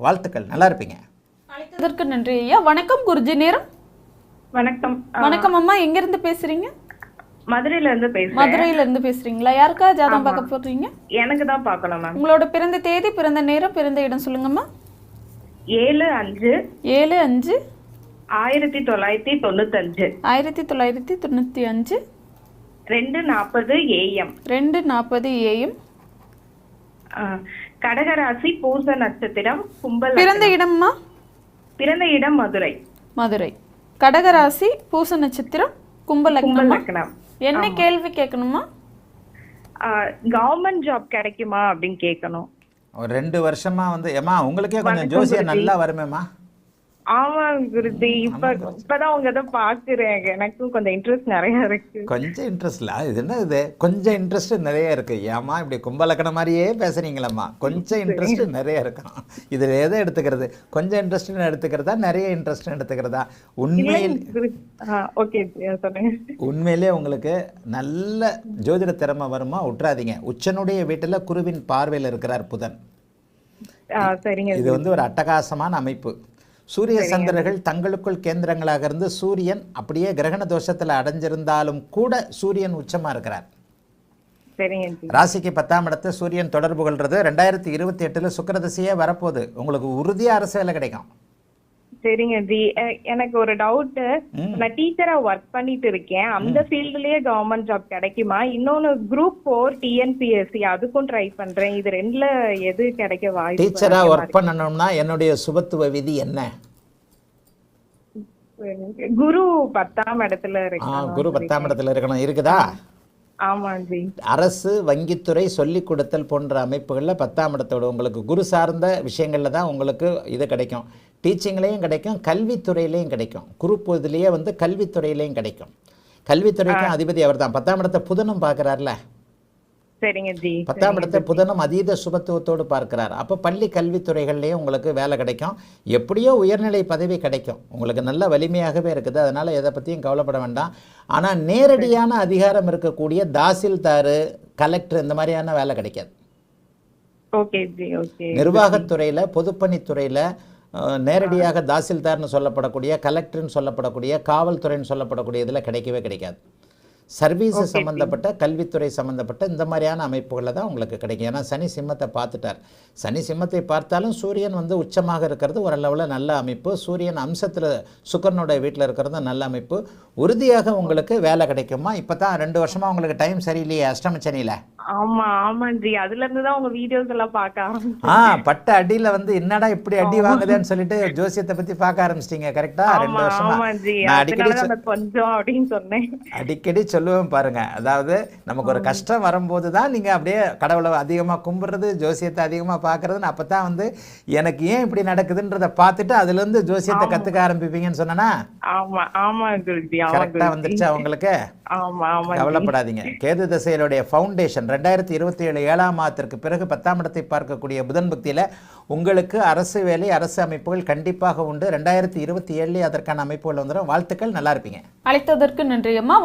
வாழ்த்துக்கள். நல்லா இருப்பீங்க. அழைத்ததற்கு நன்றி ஐயா. வணக்கம் குருஜி. நேரம்? வணக்கம். வணக்கம் அம்மா. எங்க இருந்து பேசுறீங்க? மதுரையில இருந்து பேசுறேன். மதுரையில இருந்து பேசுறீங்களா? யாருக்கா ஜாதகம் பார்க்க போறீங்க? எனக்கு தான் பார்க்கணும் மேம். உங்களோட பிறந்த தேதி பிறந்த நேரம் பிறந்த இடம் சொல்லுங்கம்மா ஏழு அஞ்சு. ஏழு அஞ்சு. ஆயிரத்தி தொள்ளாயிரத்தி தொண்ணூத்தஞ்சு. ஆயிரத்தி தொள்ளாயிரத்தி தொண்ணூத்தி அஞ்சு. ரெண்டு நாற்பது ஏஎம். ரெண்டு நாற்பது ஏஎம். கடகராசி பூச நட்சத்திரம் கும்பல் பிறந்த இடம்மா? பிறந்த இடம் மதுரை. மதுரை. கடகராசி பூச நட்சத்திரம் கும்ப கும்பல் லக்னமா? என்ன கேள்வி கேட்கணுமா? கவர்மெண்ட் ஜாப் கிடைக்குமா அப்படின்னு கேட்கணும். ஒரு ரெண்டு வருஷமா வந்து ஏமா உங்களுக்கே கொஞ்சம் ஜோசியம். நல்லா வருமேம்மா? ஆமா குருஜி இப்ப இப்பதான் உங்க இதை பாக்குறேன் எனக்கும் கொஞ்சம் இன்ட்ரெஸ்ட் நிறைய இருக்கு. கொஞ்சம் இன்ட்ரெஸ்ட் இல்லை. இது என்ன இது? கொஞ்சம் இன்ட்ரெஸ்ட் நிறைய இருக்கு. ஏமா இப்படி கும்பலக்கண மாதிரியே பேசுறீங்களம்மா. கொஞ்சம் இன்ட்ரெஸ்ட் நிறைய இருக்கும் இதில் எதை எடுத்துக்கிறது? கொஞ்சம் இன்ட்ரெஸ்ட் எடுத்துக்கிறதா? நிறைய இன்ட்ரெஸ்ட் எடுத்துக்கிறதா? உண்மையில் ஓகே உண்மையிலே உங்களுக்கு நல்ல ஜோதிட திறமை வருமா? விட்டுறாதீங்க உச்சனுடைய வீட்டில் குருவின் பார்வையில் இருக்கிறார் புதன். இது வந்து ஒரு அட்டகாசமான அமைப்பு. சூரிய சந்திரர்கள் தங்களுக்குள் கேந்திரங்களாக இருந்து சூரியன் அப்படியே கிரகண தோஷத்தில் அடைஞ்சிருந்தாலும் கூட சூரியன் உச்சமா இருக்கிறார். ராசிக்கு பத்தாம் இடத்தை சூரியன் தொடர்பு கொள்றது ரெண்டாயிரத்தி இருபத்தி எட்டுல சுக்கரதசையே வரப்போகுது. உங்களுக்கு உறுதியா அரசு வேலை கிடைக்கும். சரிங்க ஜி. எனக்கு ஒரு டவுட் நான் டீச்சரா ஒர்க் பண்ணிட்டு இருக்கேன். அந்த ஃபீல்டுலயே கவர்மெண்ட் ஜாப் கிடைக்குமா? இன்னொன்னு குரூப் ஃபோர் டிஎன்பிஎஸ்சி அதுக்கும் ட்ரை பண்றேன். இது ரெண்டுல எது கிடைக்க வாய்ப்பு டீச்சரா ஒர்க் பண்ணணும்னா என்னுடைய சுபத்துவ விதி என்ன? குரு பத்தாம் இடத்துல இருக்கு குரு பத்தாம் இடத்துல இருக்கணும். இருக்குதா? அரசு வங்கித்துறை சொல்லிக் கொடுத்தல் போன்ற அமைப்புகளில் பத்தாம் இடத்தோட உங்களுக்கு குரு சார்ந்த விஷயங்களில் தான் உங்களுக்கு இது கிடைக்கும். டீச்சிங்லேயும் கிடைக்கும் கல்வித்துறையிலையும் கிடைக்கும். குரூப் இதுலேயே வந்து கல்வித்துறையிலையும் கிடைக்கும். கல்வித்துறைக்கும் அதிபதி அவர் தான் பத்தாம் இடத்தை புதனும் பார்க்குறாருல. பத்தாம் இடத்தை புதனும் அதீத சுபத்துவத்தோடு பார்க்கிறார். அப்போ பள்ளி கல்வித்துறைகள்லேயும் உங்களுக்கு வேலை கிடைக்கும். எப்படியோ உயர்நிலை பதவி கிடைக்கும். உங்களுக்கு நல்ல வலிமையாகவே இருக்குது. அதனால் எதை பற்றியும் கவலைப்பட வேண்டாம். ஆனால் நேரடியான அதிகாரம் இருக்கக்கூடிய தாசில்தார் கலெக்டர் இந்த மாதிரியான வேலை கிடைக்காது. நிர்வாகத்துறையில் பொதுப்பணித்துறையில் நேரடியாக தாசில்தார்னு சொல்லப்படக்கூடிய கலெக்டர்னு சொல்லப்படக்கூடிய காவல்துறைன்னு சொல்லப்படக்கூடிய இதில் கிடைக்கவே கிடைக்காது. சர்வீஸ் சம்மந்தப்பட்ட கல்வித்துறை சம்மந்தப்பட்ட இந்த மாதிரியான அமைப்புகளில் தான் உங்களுக்கு கிடைக்கும். ஏன்னா சனி சிம்மத்தை பார்த்துட்டார். சனி சிம்மத்தை பார்த்தாலும் சூரியன் வந்து உச்சமாக இருக்கிறது ஓரளவில் நல்ல அமைப்பு. சூரியன் அம்சத்தில் சுக்கரனுடைய வீட்டில் இருக்கிறது நல்ல அமைப்பு. உறுதியாக உங்களுக்கு வேலை கிடைக்குமா? இப்போ தான் ரெண்டு வருஷமாக உங்களுக்கு டைம் சரியில்லையே அஷ்டம சனியில். ஆமா ஆமா ஜி அதுல இருந்து தான் உங்க வீடியோஸ் எல்லாம் பார்க்க ஆரம்பிச்சேன். ஆ பட்ட அடியில வந்து என்னடா இப்படி அடி வாங்குதேன்னு சொல்லிட்டு ஜோசியத்தை பத்தி பார்க்க ஆரம்பிச்சிட்டீங்க கரெக்டா ரெண்டு வருஷமா. நான் கொஞ்சம் அப்படின்னு சொன்னேன். அடிக்கடி சொல்லுவேன் பாருங்க. அதாவது நமக்கு ஒரு கஷ்டம் வரும்போது தான் நீங்க அப்படியே கடவுளை அதிகமா கும்பிடுறது ஜோசியத்தை அதிகமா பார்க்கறதுன்னு அப்பதான் வந்து எனக்கு ஏன் இப்படி நடக்குதுன்றத பார்த்துட்டு அதுல இருந்து ஜோசியத்தை கத்துக்க ஆரம்பிப்பீங்கன்னு சொன்னனா? ஆமா ஆமா குருஜி ஆமா கரெக்டா குருஜி. வந்துருச்சா உங்களுக்கு? ஆமா ஆமா ஜி. கவலைப்படாதீங்க. கேது திசையிலுடைய ஃபவுண்டேஷன் ரெண்டாயிரத்தி இருபத்தி ஏழு ஏழாம் மாதத்திற்கு பிறகு பத்தாம் இடத்தை பார்க்கக்கூடிய புதன் பக்தியில் உங்களுக்கு அரசு வேலை அரசு அமைப்புகள் கண்டிப்பாக உண்டு. ரெண்டாயிரத்தி இருபத்தி ஏழுலேயே அதற்கான அமைப்புகள் வந்துடும் வாழ்த்துக்கள் நல்லா இருப்பீங்க. அழைத்ததற்கு நன்றி அம்மா.